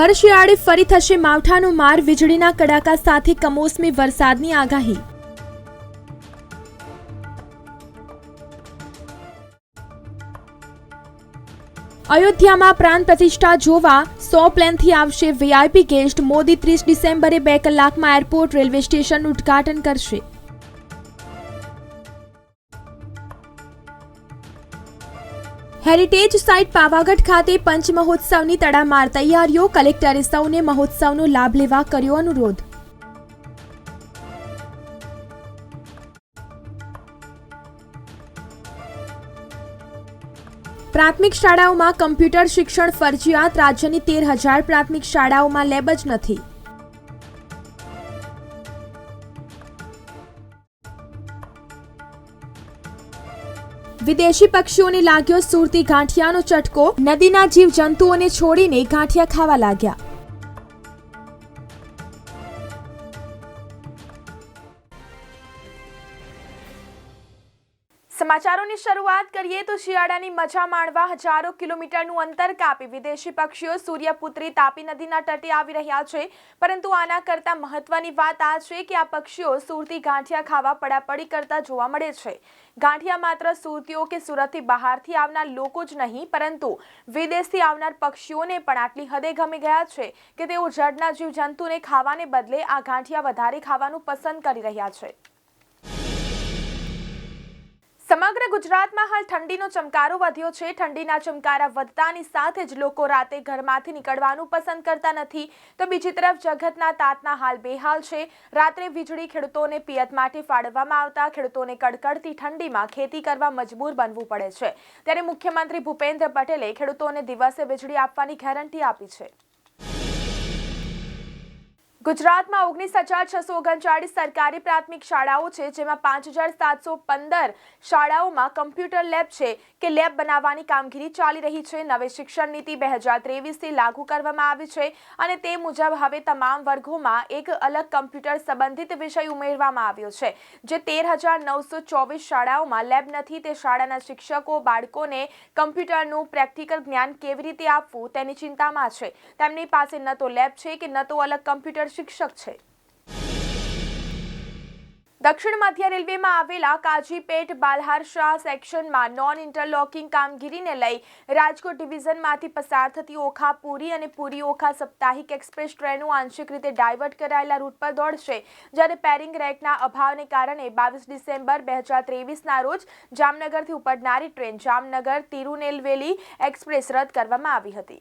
ભર શિયાળે ફરી થશે માવઠાનો માર, વીજળીના કડાકા સાથે કમોસમી વરસાદની આગાહી. અયોધ્યામાં પ્રાણ પ્રતિષ્ઠા જોવા સો પ્લેનથી આવશે વીઆઈપી ગેસ્ટ, મોદી ત્રીસ ડિસેમ્બરે બે કલાકમાં એરપોર્ટ, રેલવે સ્ટેશનનું ઉદ્ઘાટન કરશે. હેરિટેજ સાઇટ પાવાગઢ ખાતે પંચમહોત્સવની તડામાર તૈયારીઓ. કલેક્ટરે સૌને મહોત્સવનો લાભ લેવા કર્યો અનુરોધ. પ્રાથમિક શાળાઓમાં કમ્પ્યુટર શિક્ષણ ફરજિયાત. રાજ્યની તેર હજાર પ્રાથમિક શાળાઓમાં લેબ જ નથી. વિદેશી પક્ષીઓને લાગ્યો સુરતી ગાંઠિયાનો ચટકો. નદીના જીવ જંતુઓને છોડીને ગાંઠિયા ખાવા લાગ્યા. સમાચારોની શરૂઆત કરીએ તો શિયાળાની મજા માણવા હજારો કિલોમીટરનું અંતર કાપી વિદેશી પક્ષીઓ સૂર્યપુત્રી તાપી નદીના તટે આવી રહ્યા છે. પરંતુ આના કરતાં મહત્વની વાત આ છે કે આ પક્ષીઓ સુરતી ગાંઠિયા ખાવા પડાપડી કરતા જોવા મળે છે. ગાંઠિયા માત્ર સુરતીઓ કે સુરતથી બહારથી આવનાર લોકો જ નહીં, પરંતુ વિદેશથી આવનાર પક્ષીઓને પણ આટલી હદે ગમી ગયા છે કે તેઓ જળના જીવજંતુને ખાવાને બદલે આ ગાંઠિયા વધારે ખાવાનું પસંદ કરી રહ્યા છે. સમગ્ર ગુજરાતમાં હાલ ઠંડીનો ચમકારો વધ્યો છે. ઠંડીના ચમકારા વધતાની સાથે જ લોકો રાતે ઘરમાંથી નીકળવાનું પસંદ કરતા નથી. તો બીજી તરફ જગતના તાતના હાલ બેહાલ છે. રાત્રે વીજળી ખેડૂતોને પિયત માટે ફાળવવામાં આવતા, ખેડૂતોને કડકડતી ઠંડીમાં ખેતી કરવા મજબૂર બનવું પડે છે. ત્યારે મુખ્યમંત્રી ભૂપેન્દ્ર પટેલે ખેડૂતોને દિવસે વીજળી આપવાની ગેરંટી આપી છે. ગુજરાતમાં ઓગણીસ હજાર છસો ઓગણચાળીસ સરકારી પ્રાથમિક શાળાઓ છે, જેમાં પાંચ હજાર સાતસો પંદર શાળાઓમાં કમ્પ્યુટર લેબ છે કે લેબ બનાવવાની કામગીરી ચાલી રહી છે. નવી શિક્ષણ નીતિ બે હજાર ત્રેવીસથી લાગુ કરવામાં આવી છે અને તે મુજબ હવે તમામ વર્ગોમાં એક અલગ કમ્પ્યુટર સંબંધિત વિષય ઉમેરવામાં આવ્યો છે, જે તેર હજાર નવસો ચોવીસ શાળાઓમાં લેબ નથી. તે શાળાના શિક્ષકો, બાળકોને કમ્પ્યુટરનું પ્રેક્ટિકલ જ્ઞાન કેવી રીતે આપવું તેની ચિંતામાં છે. તેમની પાસે ન તો લેબ છે કે ન તો અલગ કમ્પ્યુટર શિક્ષક છે. દક્ષિણ મધ્ય રેલવેમાં આવેલા કાજીપેટ બાલહાર શાહ સેક્શનમાં નોન ઇન્ટરલોકિંગ કામગીરીને લઈ રાજકોટ ડિવિઝનમાંથી પસાર થતી ઓખા પુરી અને પુરી ઓખા સાપ્તાહિક એક્સપ્રેસ ટ્રેનો આંશિક રીતે ડાયવર્ટ કરાયેલા રૂટ પર દોડશે, જ્યારે પેરિંગ રેકના અભાવને કારણે બાવીસ ડિસેમ્બર બે હજાર ત્રેવીસના રોજ જામનગરથી ઉપડનારી ટ્રેન જામનગર તિરુનેલવેલી એક્સપ્રેસ રદ કરવામાં આવી હતી.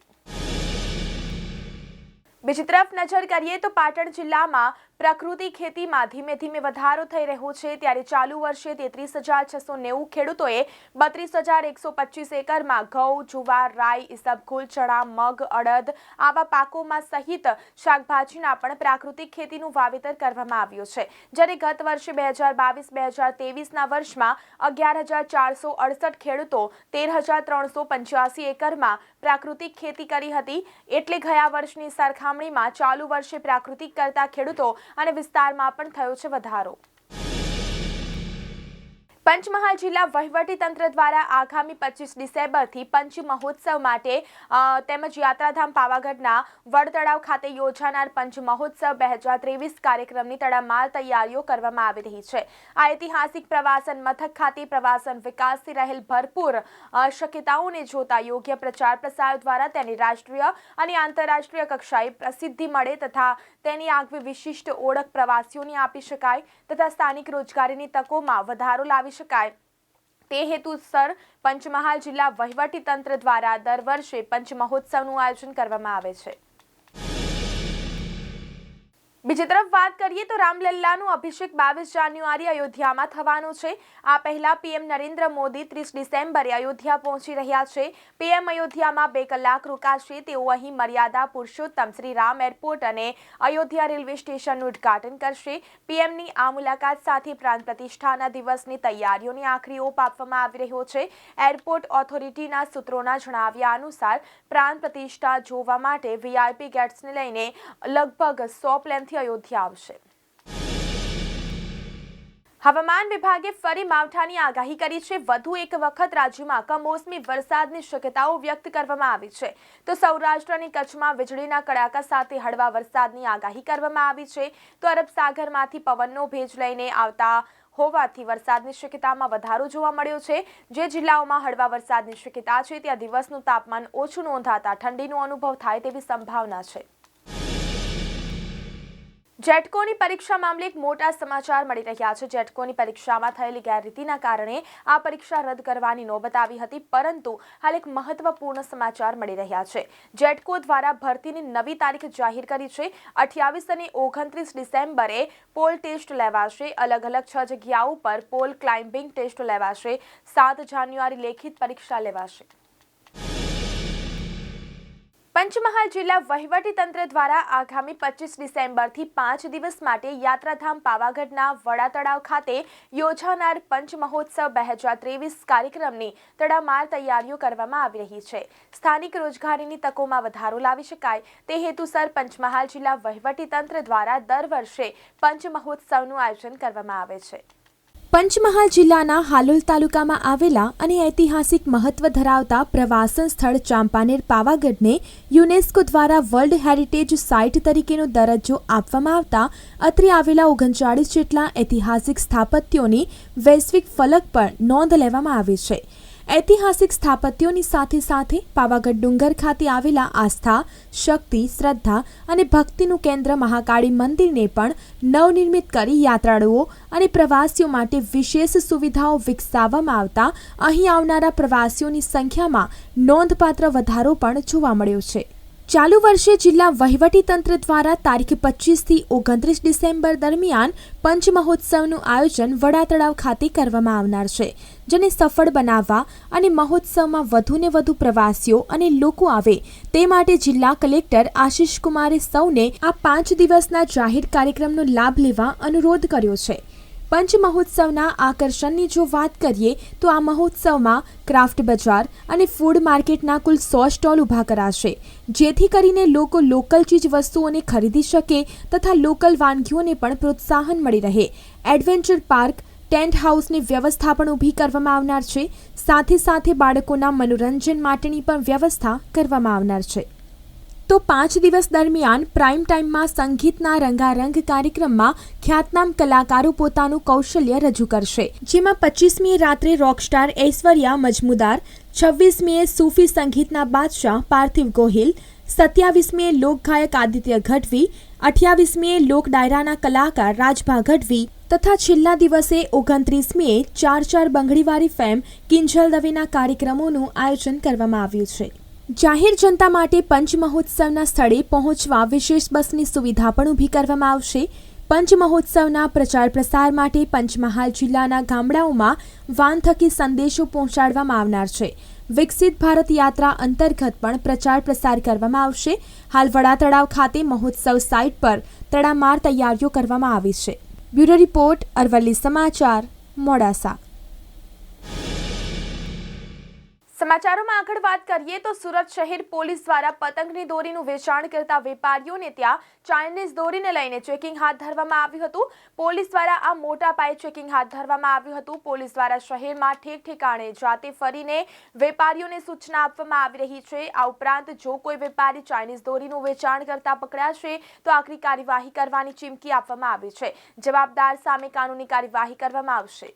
બીજી તરફ નજર કરીએ તો પાટણ જિલ્લામાં પ્રકૃતિ ખેતીમાં ધીમે ધીમે વધારો થઈ રહ્યો છે. ત્યારે ચાલુ વર્ષે તેત્રીસ હજાર છસો નેવું ખેડૂતોએ બત્રીસ હજાર એકસો પચીસ એકરમાં ઘઉં, જુવાર, રાઈ ઇસબગુલ ચણા મગ, અડદ આવા પાકોમાં સહિત શાકભાજીના પણ પ્રાકૃતિક ખેતીનું વાવેતર કરવામાં આવ્યું છે. જ્યારે ગત વર્ષે બે હજાર બાવીસ, બે હજાર ત્રેવીસના વર્ષમાં અગિયાર હજાર ચારસો અડસઠ ખેડૂતો તેર હજાર ત્રણસો પંચ્યાસી એકરમાં પ્રાકૃતિક ખેતી કરી હતી. એટલે ગયા વર્ષની સરખામણીમાં ચાલુ વર્ષે પ્રાકૃતિક કરતા ખેડૂતો અને વિસ્તારમાં પણ થયો છે વધારો. પંચમહાલ જિલ્લા વહીવટી તંત્ર દ્વારા આગામી પચીસ ડિસેમ્બરથી પંચ મહોત્સવ માટે તેમજ યાત્રાધામ પાવાગઢના વડતળાવ ખાતે યોજાનાર પંચ મહોત્સવ બે હજાર ત્રેવીસ કાર્યક્રમની તડામાર તૈયારીઓ કરવામાં આવી રહી છે. આ ઐતિહાસિક પ્રવાસન મથક ખાતે પ્રવાસન વિકાસથી રહેલ ભરપૂર શક્યતાઓને જોતા યોગ્ય પ્રચાર પ્રસાર દ્વારા તેની રાષ્ટ્રીય અને આંતરરાષ્ટ્રીય કક્ષાએ પ્રસિદ્ધિ મળે તથા તેની આગવી વિશિષ્ટ ઓળખ પ્રવાસીઓને આપી શકાય તથા સ્થાનિક રોજગારીની તકોમાં વધારો લાવી શકાય. તે હેતુસર પંચમહાલ જિલ્લા વહીવટી તંત્ર દ્વારા દર વર્ષે પંચમહોત્સવનું આયોજન કરવામાં આવે છે. બીજી તરફ વાત કરીએ તો રામલલ્લાનું અભિષેક બાવીસ જાન્યુઆરી અયોધ્યામાં થવાનું છે. આ પહેલા પીએમ નરેન્દ્ર મોદી ત્રીસ ડિસેમ્બરે અયોધ્યા પહોંચી રહ્યા છે. પીએમ અયોધ્યામાં બે કલાક રોકાશે તેઓ અહીં મર્યાદા, પુરુષોત્તમ શ્રી રામ એરપોર્ટ અને અયોધ્યા રેલવે સ્ટેશનનું ઉદ્ઘાટન કરશે. પીએમની આ મુલાકાત સાથે પ્રાંત પ્રતિષ્ઠાના દિવસની તૈયારીઓને આખરી ઓપ આપવામાં આવી રહ્યો છે. એરપોર્ટ ઓથોરિટીના સૂત્રોના જણાવ્યા અનુસાર પ્રાંત પ્રતિષ્ઠા જોવા માટે વીઆઈપી ગેટ્સને લઈને લગભગ સો પ્લેનથી અયોધ્યા આવશે. હવામાન વિભાગે ફરી માવઠાની આગાહી કરી છે. વધુ એક વખત રાજ્યમાં કમોસમી વરસાદની શક્યતાઓ વ્યક્ત કરવામાં આવી છે. તો સૌરાષ્ટ્ર અને કચ્છમાં વીજળીના કડાકા સાથે હળવા વરસાદની આગાહી કરવામાં આવી છે. તો અરબ સાગરમાંથી પવનનો ભેજ લઈને આવતા હોવાથી વરસાદની શક્યતામાં વધારો જોવા મળ્યો છે. જે જિલ્લાઓમાં હળવા વરસાદની શક્યતા છે, ત્યાં દિવસનું તાપમાન ઓછું નોંધાતા ઠંડીનો અનુભવ થાય તેવી સંભાવના છે. જેટકોની પરીક્ષા મામલે એક મોટા સમાચાર મળી રહ્યા છે. જેટકોની પરીક્ષામાં થયેલી ગેરરીતિના કારણે આ પરીક્ષા રદ કરવાની નોબત આવી હતી, પરંતુ હાલ એક મહત્વપૂર્ણ સમાચાર મળી રહ્યા છે. જેટકો દ્વારા ભરતીની નવી તારીખ જાહેર કરી છે. અઠ્યાવીસ અને ઓગણત્રીસ ડિસેમ્બરે પોલ ટેસ્ટ લેવાશે. અલગ અલગ છ જગ્યાઓ પર પોલ ક્લાઇમ્બિંગ ટેસ્ટ લેવાશે. સાત જાન્યુઆરી લેખિત પરીક્ષા લેવાશે. પંચમહાલ જિલ્લા વહીવટી તંત્ર દ્વારા આગામી પચીસ ડિસેમ્બરથી પાંચ દિવસ માટે યાત્રાધામ પાવાગઢના વડા તળાવ ખાતે યોજાનાર પંચમહોત્સવ બે હજાર ત્રેવીસ કાર્યક્રમની તડામાર તૈયારીઓ કરવામાં આવી રહી છે. સ્થાનિક રોજગારીની તકોમાં વધારો લાવી શકાય તે હેતુસર પંચમહાલ જિલ્લા વહીવટી તંત્ર દ્વારા દર વર્ષે પંચમહોત્સવનું આયોજન કરવામાં આવે છે. પંચમહાલ જિલ્લાના હાલોલ તાલુકામાં આવેલા અને ઐતિહાસિક મહત્વ ધરાવતા પ્રવાસન સ્થળ ચાંપાનેર પાવાગઢને યુનેસ્કો દ્વારા વર્લ્ડ હેરિટેજ સાઇટ તરીકેનો દરજ્જો આપવામાં આવતા અત્રે આવેલા ઓગણચાળીસ જેટલા ઐતિહાસિક સ્થાપત્યોની વૈશ્વિક ફલક પર નોંધ લેવામાં આવી છે. ઐતિહાસિક સ્થાપત્યોની સાથે સાથે પાવાગઢ ડુંગર ખાતે આવેલા આસ્થા, શક્તિ, શ્રદ્ધા અને ભક્તિનું કેન્દ્ર મહાકાળી મંદિરને પણ નવનિર્મિત કરી યાત્રાળુઓ અને પ્રવાસીઓ માટે વિશેષ સુવિધાઓ વિકસાવવામાં આવતા અહીં આવનારા પ્રવાસીઓની સંખ્યામાં નોંધપાત્ર વધારો પણ જોવા મળ્યો છે. ચાલુ વર્ષે જિલ્લા વહીવટી તંત્ર દ્વારા તારીખ પચીસથી ઓગણત્રીસ ડિસેમ્બર દરમિયાન પંચ મહોત્સવનું આયોજન વડા તળાવ ખાતે કરવામાં આવનાર છે, જેને સફળ બનાવવા અને મહોત્સવમાં વધુને વધુ પ્રવાસીઓ અને લોકો આવે તે માટે જિલ્લા કલેક્ટર આશિષ કુમારે સૌને આ પાંચ દિવસના જાહેર કાર્યક્રમનો લાભ લેવા અનુરોધ કર્યો છે. પંચ મહોત્સવના આકર્ષણની જો વાત કરીએ, તો આ મહોત્સવમાં ક્રાફ્ટ બજાર અને ફૂડ માર્કેટના કુલ સો સ્ટોલ ઊભા કરાશે. જેથી કરીને લોકો લોકલ ચીજ વસ્તુઓને ખરીદી શકે તથા લોકલ વાનગીઓને પણ પ્રોત્સાહન મળી રહે. એડવેન્ચર પાર્ક, ટેન્ટ હાઉસની વ્યવસ્થા પણ ઊભી કરવામાં આવનાર છે. સાથે સાથે બાળકોના મનોરંજન માટેની પણ વ્યવસ્થા કરવામાં આવનાર છે. તો પાંચ દિવસ દરમિયાન પ્રાઇમ ટાઈમમાં સંગીતના રંગારંગ કાર્યક્રમમાં ખ્યાતનામ કલાકારો પોતાનું કૌશલ્ય રજૂ કરશે. જેમાં પચીસમી રાત્રે રોકસ્ટાર ઐશ્વર્યા મજમુદાર, છવ્વીસમીએ સૂફી સંગીતના બાદશાહ પાર્થિવ ગોહિલ, સત્યાવીસમીએ લોકગાયક આદિત્ય ગઢવી, અઠ્યાવીસમીએ લોક ડાયરાના કલાકાર રાજભા ગઢવી તથા છેલ્લા દિવસે ઓગણત્રીસમીએ ચાર ચાર બંગડીવાળી ફેમ કિંજલ દવેના કાર્યક્રમોનું આયોજન કરવામાં આવ્યું છે. જાહેર જનતા માટે પંચ મહોત્સવના સ્થળે પહોંચવા વિશેષ બસની સુવિધા પણ ઊભી કરવામાં આવશે. પંચ મહોત્સવના પ્રચાર પ્રસાર માટે પંચમહાલ જિલ્લાના ગામડાઓમાં વાન થકી સંદેશો પહોંચાડવામાં આવનાર છે. વિકસિત ભારત યાત્રા અંતર્ગત પણ પ્રચાર પ્રસાર કરવામાં આવશે. હાલ વડા તળાવ ખાતે મહોત્સવ સાઇટ પર તડામાર તૈયારીઓ કરવામાં આવી છે. બ્યુરો રિપોર્ટ અરવલ્લી સમાચાર, મોડાસા. સમાચારોમાં આગળ વાત કરીએ તો સુરત શહેર પોલીસ દ્વારા પતંગની દોરીનું વેચાણ કરતા વેપારીઓને ત્યાં ચાઇનીઝ દોરીને લઈને ચેકિંગ હાથ ધરવામાં આવ્યું હતું. પોલીસ દ્વારા આ મોટા પાયે ચેકિંગ હાથ ધરવામાં આવ્યું હતું. પોલીસ દ્વારા શહેરમાં ઠેક ઠેકાણે જાતે ફરીને વેપારીઓને સૂચના આપવામાં આવી રહી છે. આ ઉપરાંત જો કોઈ વેપારી ચાઇનીઝ દોરીનું વેચાણ કરતા પકડાશે તો આકરી કાર્યવાહી કરવાની ચીમકી આપવામાં આવી છે. જવાબદાર સામે કાનૂની કાર્યવાહી કરવામાં આવશે.